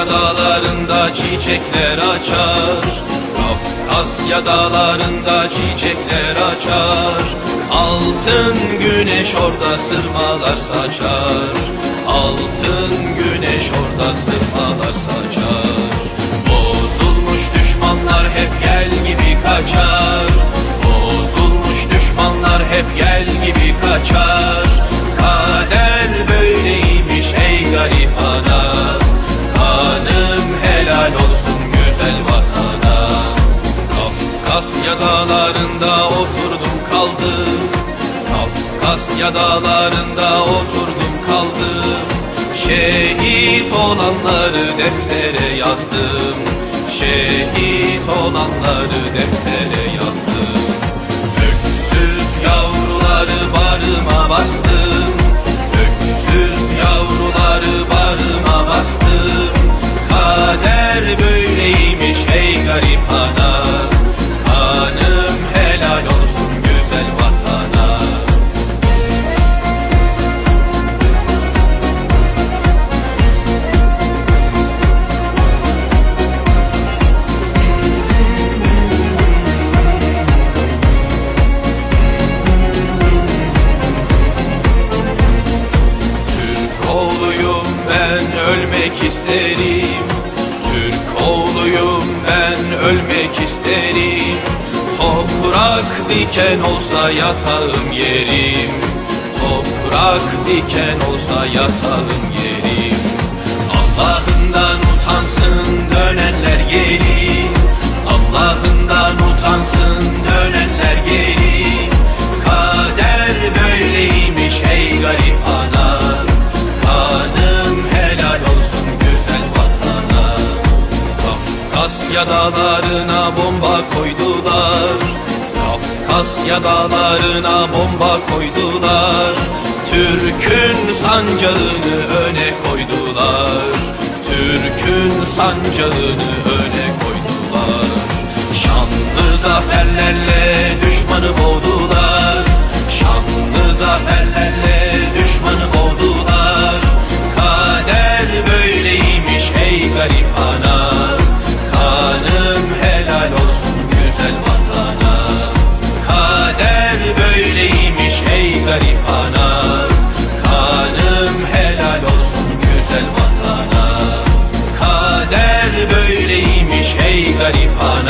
Kafkasya dağlarında çiçekler açar. Kafkasya dağlarında çiçekler açar. Altın güneş orada sırmalar saçar. Altın güneş orada sırmalar saçar. Bozulmuş düşmanlar hep gel gibi kaçar. Bozulmuş düşmanlar hep gel gibi kaçar. Kader böyleymiş ey garip ana Kafkasya dağlarında oturdum kaldım. Şehit olanları deftere yazdım. Şehit olanları deftere yazdım. Öksüz yavruları barıma bastım oğluyum ben ölmek isterim. Toprak diken olsa yatağım yerim. Toprak diken olsa yatağım yerim. Allah'ından Kafkasya dağlarına bomba koydular. Kafkasya dağlarına bomba koydular. Türk'ün sancağını öne koydular. Türk'ün sancağını öne koydular. Şanlı zaferlerle düşmanı boğdular. Şanlı zaferlerle düşmanı boğdular. Kader böyleymiş ey garip ana. garip ana Kanım helal olsun güzel vatana. Kader böyleymiş ey garip ana.